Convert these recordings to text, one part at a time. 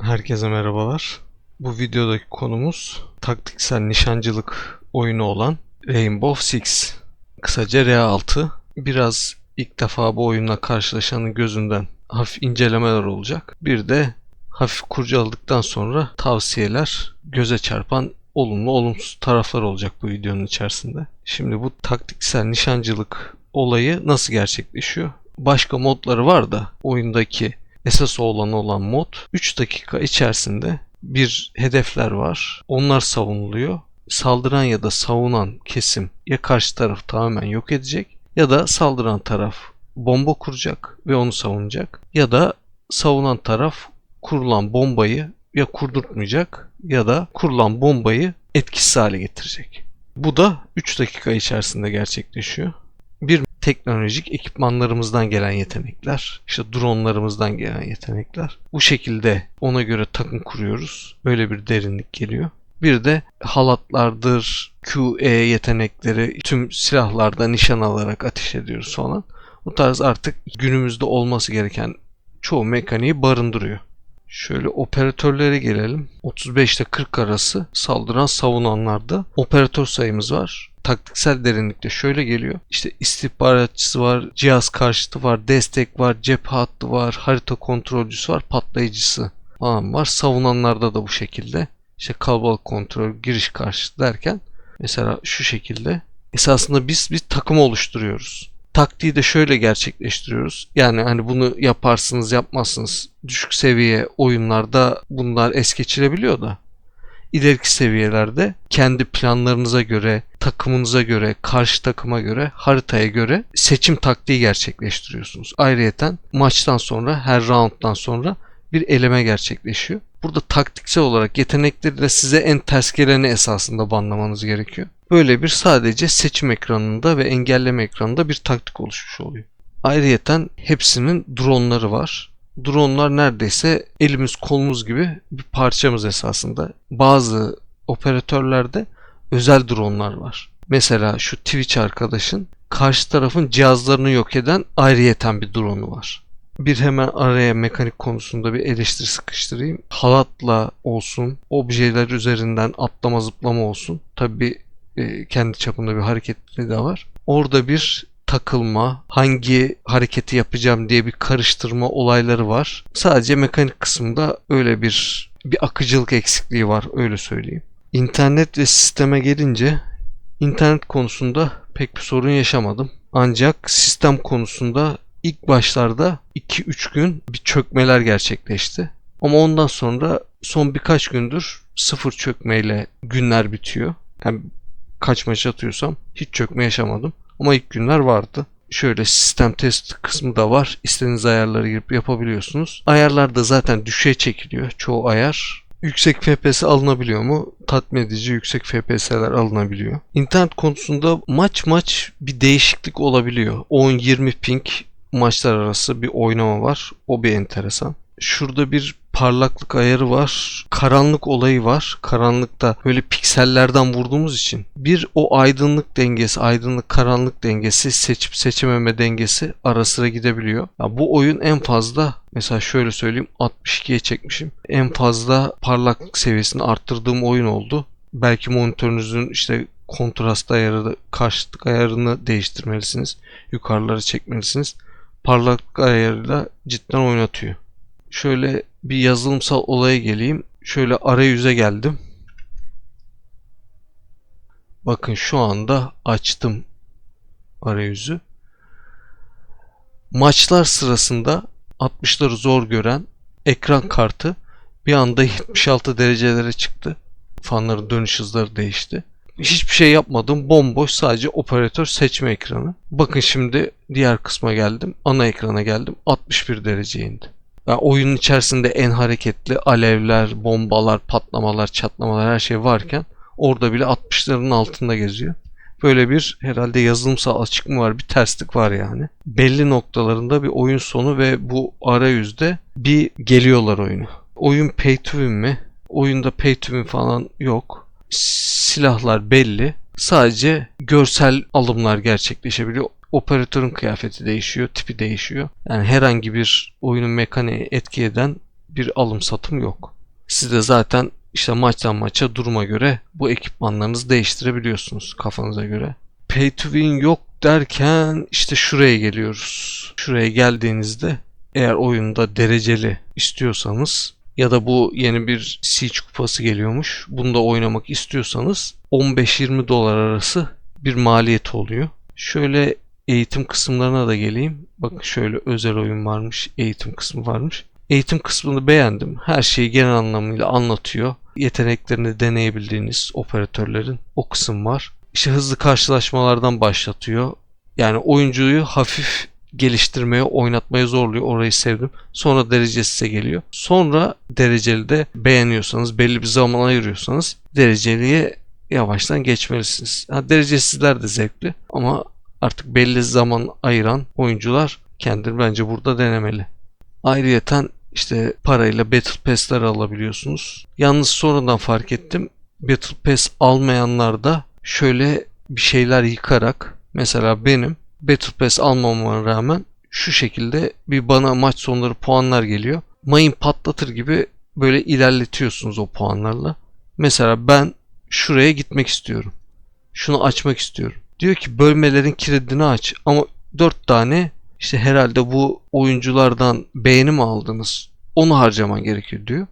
Herkese merhabalar. Bu videodaki konumuz taktiksel nişancılık oyunu olan Rainbow Six. Kısaca R6. Biraz ilk defa bu oyunla karşılaşanın gözünden hafif incelemeler olacak. Bir de hafif kurcaladıktan sonra tavsiyeler, göze çarpan olumlu olumsuz taraflar olacak bu videonun içerisinde. Şimdi bu taktiksel nişancılık olayı nasıl gerçekleşiyor? Başka modları var da oyundaki esas olan olan mod 3 dakika içerisinde bir hedefler var. Onlar savunuluyor. Saldıran ya da savunan kesim ya karşı tarafı tamamen yok edecek ya da saldıran taraf bomba kuracak ve onu savunacak ya da savunan taraf kurulan bombayı ya kurdurtmayacak ya da kurulan bombayı etkisiz hale getirecek. Bu da 3 dakika içerisinde gerçekleşiyor. Bir teknolojik ekipmanlarımızdan gelen yetenekler, işte dronlarımızdan gelen yetenekler. Bu şekilde ona göre takım kuruyoruz. Böyle bir derinlik geliyor. Bir de halatlardır, QE yetenekleri, tüm silahlarda nişan alarak ateş ediyoruz falan. Bu tarz artık günümüzde olması gereken çoğu mekaniği barındırıyor. Şöyle operatörlere gelelim. 35 ile 40 arası saldıran savunanlarda operatör sayımız var. Taktiksel derinlikte şöyle geliyor. İşte istihbaratçısı var, cihaz karşıtı var, destek var, cephe hattı var, harita kontrolcüsü var, patlayıcısı falan var. Savunanlarda da bu şekilde. İşte kalabalık kontrol, giriş karşıtı derken mesela şu şekilde esasında biz bir takım oluşturuyoruz taktiği de şöyle gerçekleştiriyoruz. Yani hani bunu yaparsınız yapmazsınız. Düşük seviye oyunlarda bunlar es geçilebiliyor da. İleriki seviyelerde kendi planlarınıza göre, takımınıza göre, karşı takıma göre, haritaya göre seçim taktiği gerçekleştiriyorsunuz. Ayrıyeten maçtan sonra, her rounddan sonra bir eleme gerçekleşiyor. Burada taktiksel olarak yetenekleri de size en ters geleni esasında banlamanız gerekiyor. Böyle bir sadece seçim ekranında ve engelleme ekranında bir taktik oluşmuş oluyor. Ayrıyeten hepsinin dronları var. Dronlar neredeyse elimiz kolumuz gibi bir parçamız esasında. Bazı operatörlerde özel dronlar var. Mesela şu Twitch arkadaşın karşı tarafın cihazlarını yok eden ayrıyeten bir drone'u var. Bir hemen araya mekanik konusunda bir eleştiri sıkıştırayım. Halatla olsun, objeler üzerinden atlama zıplama olsun. Tabi e, kendi çapında bir hareketli de var. Orada bir takılma, hangi hareketi yapacağım diye bir karıştırma olayları var. Sadece mekanik kısımda öyle bir bir akıcılık eksikliği var öyle söyleyeyim. İnternet ve sisteme gelince internet konusunda pek bir sorun yaşamadım. Ancak sistem konusunda ilk başlarda 2-3 gün bir çökmeler gerçekleşti. Ama ondan sonra son birkaç gündür sıfır çökmeyle günler bitiyor. Yani kaç maç atıyorsam hiç çökme yaşamadım. Ama ilk günler vardı. Şöyle sistem test kısmı da var. İstediğiniz ayarları girip yapabiliyorsunuz. Ayarlar da zaten düşe çekiliyor. Çoğu ayar. Yüksek FPS alınabiliyor mu? Tatmin edici yüksek FPS'ler alınabiliyor. İnternet konusunda maç maç bir değişiklik olabiliyor. 10-20 ping maçlar arası bir oynama var. O bir enteresan. Şurada bir parlaklık ayarı var. Karanlık olayı var. Karanlıkta böyle piksellerden vurduğumuz için bir o aydınlık dengesi, aydınlık karanlık dengesi, seçip seçememe dengesi ara sıra gidebiliyor. Ya bu oyun en fazla mesela şöyle söyleyeyim 62'ye çekmişim. En fazla parlaklık seviyesini arttırdığım oyun oldu. Belki monitörünüzün işte kontrast ayarı, karşıtlık ayarını değiştirmelisiniz. Yukarıları çekmelisiniz. Parlaklık ayarıyla cidden oynatıyor. Şöyle bir yazılımsal olaya geleyim. Şöyle arayüze geldim. Bakın şu anda açtım arayüzü. Maçlar sırasında 60'ları zor gören ekran kartı bir anda 76 derecelere çıktı. Fanların dönüş hızları değişti. Hiçbir şey yapmadım. Bomboş sadece operatör seçme ekranı. Bakın şimdi diğer kısma geldim. Ana ekrana geldim. 61 dereceye indi. Yani oyunun içerisinde en hareketli alevler, bombalar, patlamalar, çatlamalar her şey varken orada bile 60'ların altında geziyor. Böyle bir herhalde yazılımsal açık mı var bir terslik var yani. Belli noktalarında bir oyun sonu ve bu arayüzde bir geliyorlar oyunu. Oyun pay to win mi? Oyunda pay to win falan yok. Silahlar belli. Sadece görsel alımlar gerçekleşebiliyor operatörün kıyafeti değişiyor, tipi değişiyor. Yani herhangi bir oyunun mekaniği etki eden bir alım satım yok. Siz de zaten işte maçtan maça duruma göre bu ekipmanlarınızı değiştirebiliyorsunuz kafanıza göre. Pay to win yok derken işte şuraya geliyoruz. Şuraya geldiğinizde eğer oyunda dereceli istiyorsanız ya da bu yeni bir Siege kupası geliyormuş. Bunda oynamak istiyorsanız 15-20 dolar arası bir maliyet oluyor. Şöyle eğitim kısımlarına da geleyim. Bakın şöyle özel oyun varmış, eğitim kısmı varmış. Eğitim kısmını beğendim. Her şeyi genel anlamıyla anlatıyor. Yeteneklerini deneyebildiğiniz operatörlerin o kısım var. İşte hızlı karşılaşmalardan başlatıyor. Yani oyuncuyu hafif geliştirmeye, oynatmaya zorluyor. Orayı sevdim. Sonra derecesize geliyor. Sonra dereceli de beğeniyorsanız, belli bir zaman ayırıyorsanız dereceliye yavaştan geçmelisiniz. Ha, derecesizler de zevkli ama artık belli zaman ayıran oyuncular kendini bence burada denemeli. Ayrıyeten işte parayla Battle Pass'ler alabiliyorsunuz. Yalnız sonradan fark ettim. Battle Pass almayanlar da şöyle bir şeyler yıkarak mesela benim Battle Pass almamama rağmen şu şekilde bir bana maç sonları puanlar geliyor. Mayın patlatır gibi böyle ilerletiyorsunuz o puanlarla. Mesela ben şuraya gitmek istiyorum. Şunu açmak istiyorum. Diyor ki bölmelerin kilidini aç ama 4 tane işte herhalde bu oyunculardan beğeni mi aldınız? Onu harcaman gerekiyor diyor.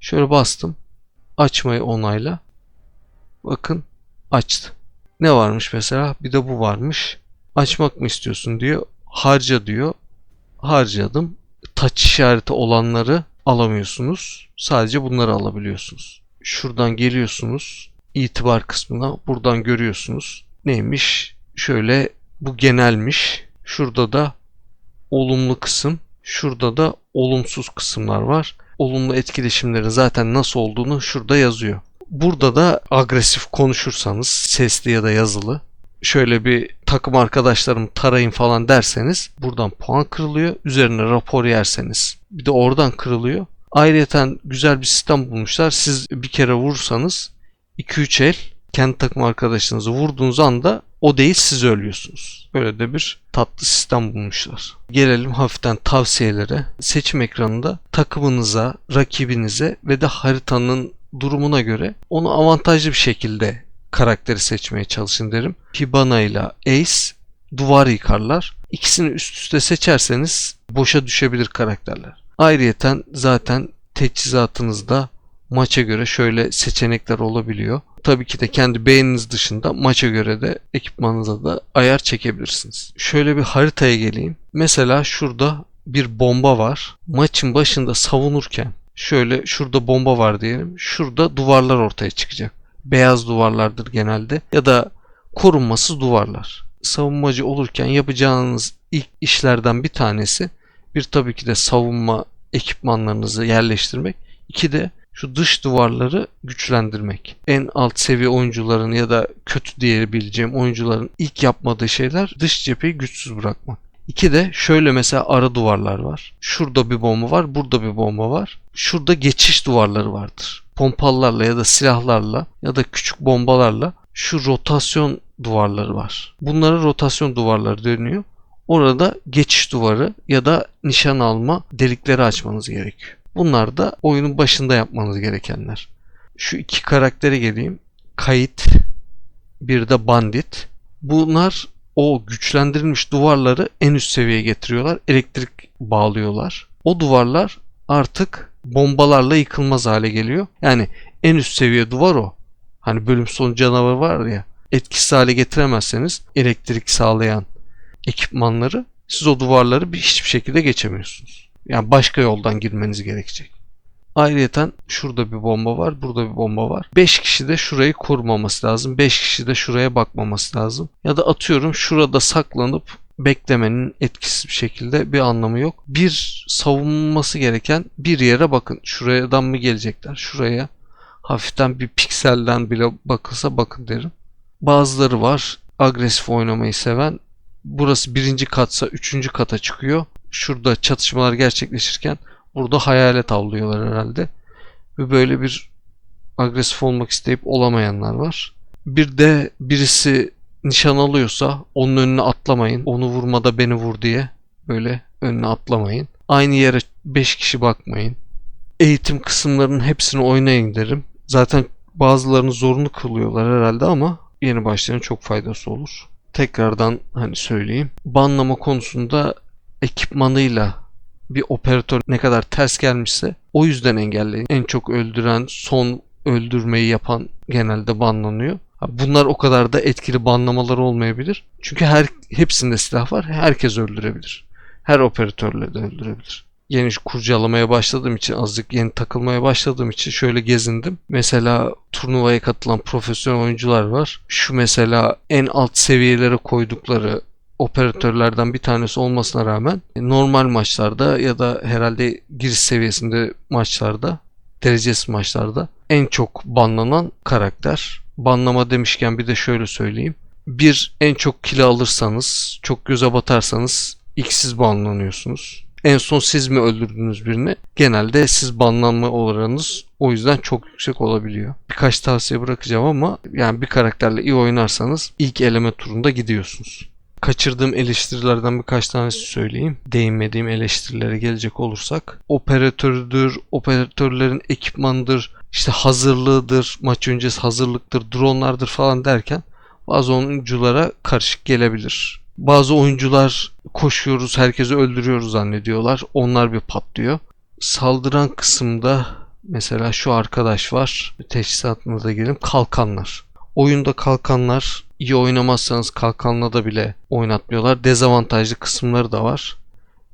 Şöyle bastım. Açmayı onayla. Bakın açtı. Ne varmış mesela? Bir de bu varmış. Açmak mı istiyorsun diyor. Harca diyor. Harcadım. Taç işareti olanları alamıyorsunuz. Sadece bunları alabiliyorsunuz. Şuradan geliyorsunuz. itibar kısmına. Buradan görüyorsunuz. Neymiş? Şöyle bu genelmiş. Şurada da olumlu kısım. Şurada da olumsuz kısımlar var. Olumlu etkileşimleri zaten nasıl olduğunu şurada yazıyor. Burada da agresif konuşursanız sesli ya da yazılı şöyle bir takım arkadaşlarım tarayın falan derseniz buradan puan kırılıyor. Üzerine rapor yerseniz bir de oradan kırılıyor. Ayrıyeten güzel bir sistem bulmuşlar. Siz bir kere vursanız 2-3 el kendi takım arkadaşınızı vurduğunuz anda o değil siz ölüyorsunuz. Böyle de bir tatlı sistem bulmuşlar. Gelelim hafiften tavsiyelere. Seçim ekranında takımınıza, rakibinize ve de haritanın durumuna göre onu avantajlı bir şekilde karakteri seçmeye çalışın derim. Hibana ile Ace duvar yıkarlar. İkisini üst üste seçerseniz boşa düşebilir karakterler. Ayrıyeten zaten teçhizatınızda maça göre şöyle seçenekler olabiliyor. Tabii ki de kendi beğeniniz dışında maça göre de ekipmanınıza da ayar çekebilirsiniz. Şöyle bir haritaya geleyim. Mesela şurada bir bomba var. Maçın başında savunurken şöyle şurada bomba var diyelim. Şurada duvarlar ortaya çıkacak. Beyaz duvarlardır genelde ya da korunmasız duvarlar. Savunmacı olurken yapacağınız ilk işlerden bir tanesi bir tabii ki de savunma ekipmanlarınızı yerleştirmek. İki de şu dış duvarları güçlendirmek. En alt seviye oyuncuların ya da kötü diyebileceğim oyuncuların ilk yapmadığı şeyler dış cepheyi güçsüz bırakmak. İki de şöyle mesela ara duvarlar var. Şurada bir bomba var, burada bir bomba var. Şurada geçiş duvarları vardır. Pompalarla ya da silahlarla ya da küçük bombalarla şu rotasyon duvarları var. Bunlara rotasyon duvarları deniyor. Orada geçiş duvarı ya da nişan alma delikleri açmanız gerekiyor. Bunlar da oyunun başında yapmanız gerekenler. Şu iki karaktere geleyim. Kayıt bir de bandit. Bunlar o güçlendirilmiş duvarları en üst seviyeye getiriyorlar. Elektrik bağlıyorlar. O duvarlar artık bombalarla yıkılmaz hale geliyor. Yani en üst seviye duvar o. Hani bölüm sonu canavarı var ya etkisiz hale getiremezseniz elektrik sağlayan ekipmanları siz o duvarları bir, hiçbir şekilde geçemiyorsunuz. Yani başka yoldan girmeniz gerekecek. Ayrıyeten şurada bir bomba var, burada bir bomba var. 5 kişi de şurayı korumaması lazım. 5 kişi de şuraya bakmaması lazım. Ya da atıyorum şurada saklanıp beklemenin etkisiz bir şekilde bir anlamı yok. Bir savunması gereken bir yere bakın. Şuradan mı gelecekler? Şuraya hafiften bir pikselden bile bakılsa bakın derim. Bazıları var agresif oynamayı seven. Burası birinci katsa üçüncü kata çıkıyor. Şurada çatışmalar gerçekleşirken burada hayalet avlıyorlar herhalde. Ve böyle bir agresif olmak isteyip olamayanlar var. Bir de birisi nişan alıyorsa onun önüne atlamayın. Onu vurmada beni vur diye böyle önüne atlamayın. Aynı yere 5 kişi bakmayın. eğitim kısımlarının hepsini oynayın derim. Zaten bazılarını zorunlu kılıyorlar herhalde ama yeni başlayan çok faydası olur. Tekrardan hani söyleyeyim. Banlama konusunda ekipmanıyla bir operatör ne kadar ters gelmişse o yüzden engelleyin. En çok öldüren, son öldürmeyi yapan genelde banlanıyor. Bunlar o kadar da etkili banlamalar olmayabilir. Çünkü her hepsinde silah var. Herkes öldürebilir. Her operatörle de öldürebilir. Yeni kurcalamaya başladığım için azıcık yeni takılmaya başladığım için şöyle gezindim. Mesela turnuvaya katılan profesyonel oyuncular var. Şu mesela en alt seviyelere koydukları operatörlerden bir tanesi olmasına rağmen normal maçlarda ya da herhalde giriş seviyesinde maçlarda derecesiz maçlarda en çok banlanan karakter. Banlama demişken bir de şöyle söyleyeyim. Bir en çok kilo alırsanız, çok göze batarsanız ilk siz banlanıyorsunuz. En son siz mi öldürdünüz birini? Genelde siz banlanma oranınız o yüzden çok yüksek olabiliyor. Birkaç tavsiye bırakacağım ama yani bir karakterle iyi oynarsanız ilk eleme turunda gidiyorsunuz kaçırdığım eleştirilerden birkaç tanesi söyleyeyim. Değinmediğim eleştirilere gelecek olursak. Operatördür, operatörlerin ekipmanıdır, işte hazırlığıdır, maç öncesi hazırlıktır, dronlardır falan derken bazı oyunculara karışık gelebilir. Bazı oyuncular koşuyoruz, herkesi öldürüyoruz zannediyorlar. Onlar bir patlıyor. Saldıran kısımda mesela şu arkadaş var. Teçhizatına da gelin. Kalkanlar. Oyunda kalkanlar iyi oynamazsanız kalkanla da bile oynatmıyorlar. Dezavantajlı kısımları da var.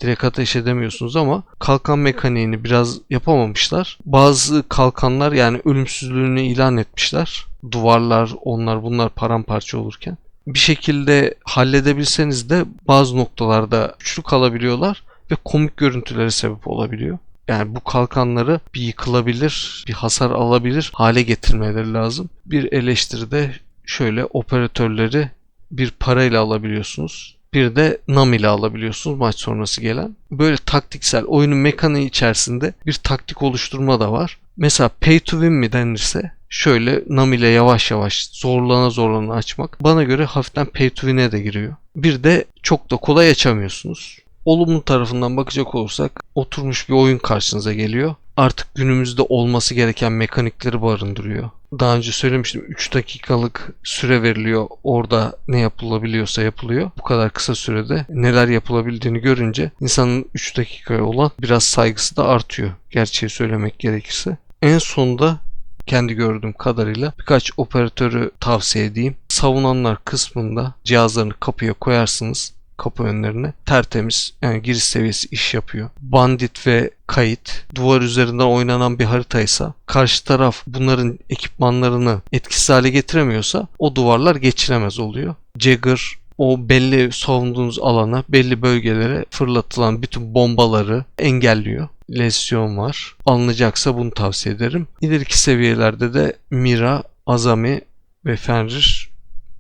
Direkt ateş edemiyorsunuz ama kalkan mekaniğini biraz yapamamışlar. Bazı kalkanlar yani ölümsüzlüğünü ilan etmişler. Duvarlar onlar bunlar paramparça olurken. Bir şekilde halledebilseniz de bazı noktalarda güçlü kalabiliyorlar ve komik görüntülere sebep olabiliyor. Yani bu kalkanları bir yıkılabilir, bir hasar alabilir hale getirmeleri lazım. Bir eleştiride şöyle operatörleri bir parayla alabiliyorsunuz. Bir de nam ile alabiliyorsunuz maç sonrası gelen. Böyle taktiksel oyunun mekaniği içerisinde bir taktik oluşturma da var. Mesela pay to win mi denirse şöyle nam ile yavaş yavaş zorlana zorlana açmak bana göre hafiften pay to win'e de giriyor. Bir de çok da kolay açamıyorsunuz olumlu tarafından bakacak olursak oturmuş bir oyun karşınıza geliyor. Artık günümüzde olması gereken mekanikleri barındırıyor. Daha önce söylemiştim 3 dakikalık süre veriliyor. Orada ne yapılabiliyorsa yapılıyor. Bu kadar kısa sürede neler yapılabildiğini görünce insanın 3 dakikaya olan biraz saygısı da artıyor. Gerçeği söylemek gerekirse. En sonunda kendi gördüğüm kadarıyla birkaç operatörü tavsiye edeyim. Savunanlar kısmında cihazlarını kapıya koyarsınız kapı önlerine tertemiz yani giriş seviyesi iş yapıyor. Bandit ve kayıt duvar üzerinden oynanan bir haritaysa karşı taraf bunların ekipmanlarını etkisiz hale getiremiyorsa o duvarlar geçilemez oluyor. Jagger o belli savunduğunuz alana, belli bölgelere fırlatılan bütün bombaları engelliyor. Lesyon var. Alınacaksa bunu tavsiye ederim. İleriki seviyelerde de Mira, Azami ve Fenrir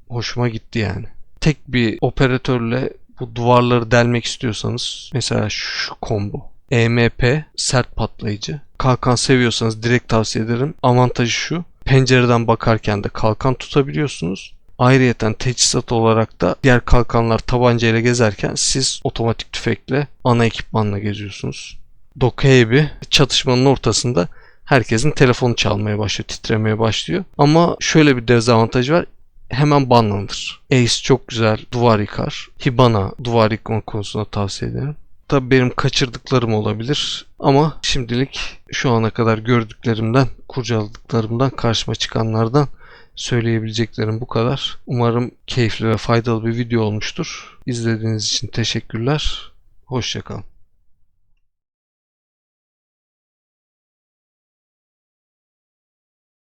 hoşuma gitti yani. Tek bir operatörle bu duvarları delmek istiyorsanız mesela şu combo. EMP sert patlayıcı. Kalkan seviyorsanız direkt tavsiye ederim. Avantajı şu. Pencereden bakarken de kalkan tutabiliyorsunuz. Ayrıyeten teçhizat olarak da diğer kalkanlar tabancayla gezerken siz otomatik tüfekle ana ekipmanla geziyorsunuz. Dokeybi çatışmanın ortasında herkesin telefonu çalmaya başlıyor, titremeye başlıyor. Ama şöyle bir dezavantajı var hemen banlanır. Ace çok güzel duvar yıkar. Hibana duvar yıkma konusunda tavsiye ederim. Tabi benim kaçırdıklarım olabilir ama şimdilik şu ana kadar gördüklerimden, kurcaladıklarımdan, karşıma çıkanlardan söyleyebileceklerim bu kadar. Umarım keyifli ve faydalı bir video olmuştur. İzlediğiniz için teşekkürler. Hoşçakalın.